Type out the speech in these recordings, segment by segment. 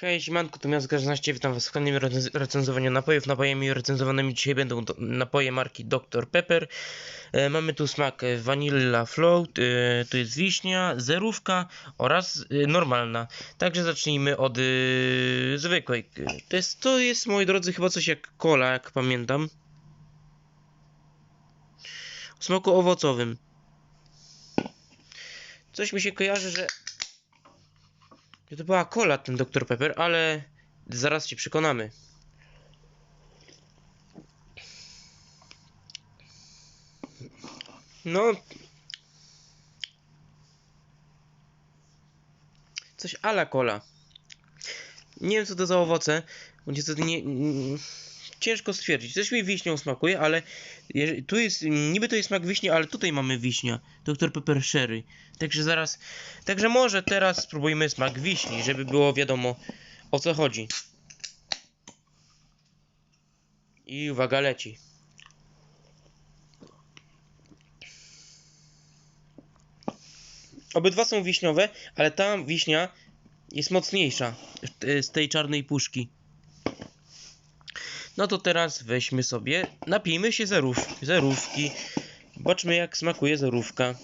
Hej, siemanko, tu Miast Grażnaście, witam was w kolejnym recen- recenzowaniu napojów. Napojami recenzowanymi dzisiaj będą napoje marki Dr Pepper. E, mamy tu smak Vanilla Float, e, tu jest wiśnia, zerówka oraz e, normalna. Także zacznijmy od e, zwykłej. To jest, to jest, moi drodzy, chyba coś jak cola, jak pamiętam. O smaku owocowym. Coś mi się kojarzy, że że to była cola ten Dr Pepper, ale zaraz się przekonamy. No. Coś ala cola. Nie wiem co to za owoce, bo niestety nie... mm, Ciężko stwierdzić. Coś mi wiśnią smakuje, ale tu jest, niby to jest smak wiśni, ale tutaj mamy wiśnia. Dr Pepper Sherry. Także zaraz, także może teraz spróbujmy smak wiśni, żeby było wiadomo o co chodzi. I uwaga, leci. Obydwa są wiśniowe, ale ta wiśnia jest mocniejsza z tej czarnej puszki. No to teraz weźmy sobie, napijmy się zerów, zerówki. Zobaczmy jak smakuje zerówka.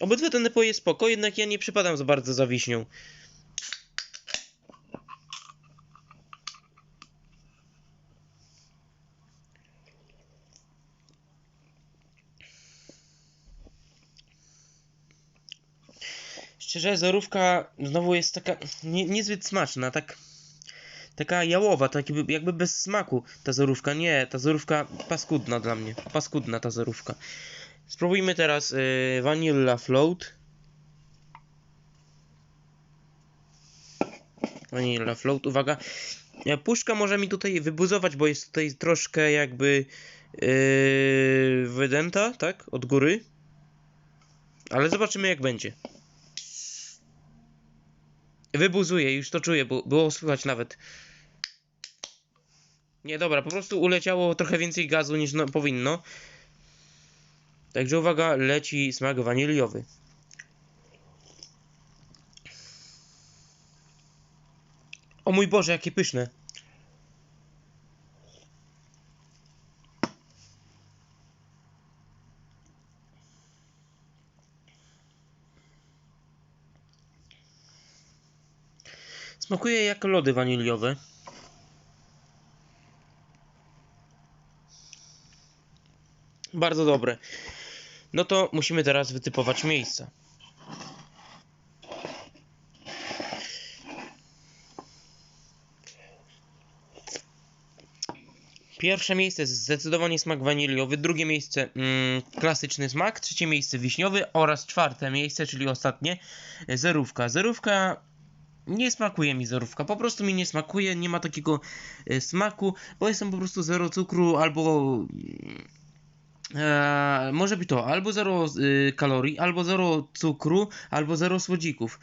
Obydwa te napoje spoko, jednak ja nie przypadam za bardzo za wiśnią. Szczerze, zerówka znowu jest taka nie, niezbyt smaczna, tak taka jałowa, tak jakby, bez smaku ta zerówka. Nie, ta zerówka paskudna dla mnie, paskudna ta zerówka. Spróbujmy teraz y, Vanilla Float. Vanilla Float, uwaga. E, Puszka może mi tutaj wybuzować, bo jest tutaj troszkę jakby yy, wydęta, tak? Od góry. Ale zobaczymy jak będzie. Wybuzuje, już to czuję, bo było słychać nawet. Nie, dobra, po prostu uleciało trochę więcej gazu niż no, powinno. Także uwaga, leci smak waniliowy. O mój Boże, jakie pyszne. Smakuje jak lody waniliowe. Bardzo dobre. No to musimy teraz wytypować miejsca. Pierwsze miejsce zdecydowanie smak waniliowy, drugie miejsce mm, klasyczny smak, trzecie miejsce wiśniowy oraz czwarte miejsce, czyli ostatnie, zerówka. Zerówka nie smakuje mi zerówka, po prostu mi nie smakuje, nie ma takiego e, smaku, bo jestem po prostu zero cukru albo e, może być to albo zero y, kalorii, albo zero cukru, albo zero słodzików.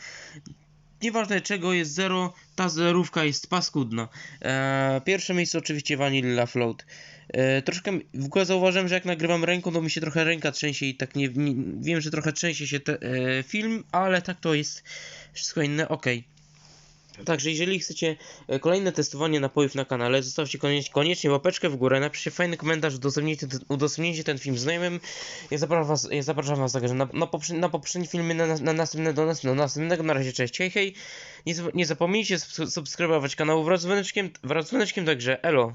Nieważne czego jest zero, ta zerówka jest paskudna. E, pierwsze miejsce oczywiście Vanilla Float. E, troszkę w ogóle zauważyłem, że jak nagrywam ręką, to mi się trochę ręka trzęsie i tak nie, nie wiem, że trochę trzęsie się te, e, film, ale tak to jest wszystko inne, ok. Także jeżeli chcecie e, kolejne testowanie napojów na kanale, zostawcie koniecznie, łapeczkę w górę, napiszcie fajny komentarz, udostępnijcie udostępnijcie ten film znajomym. Ja zapraszam was, ja zapraszam was także na, na, poprze, na poprzednie filmy, na, na następne, do, nas, do następnego, na razie cześć, hej hej. Nie, nie zapomnijcie subs- subskrybować kanału wraz z dzwoneczkiem, wraz z dzwoneczkiem, także elo.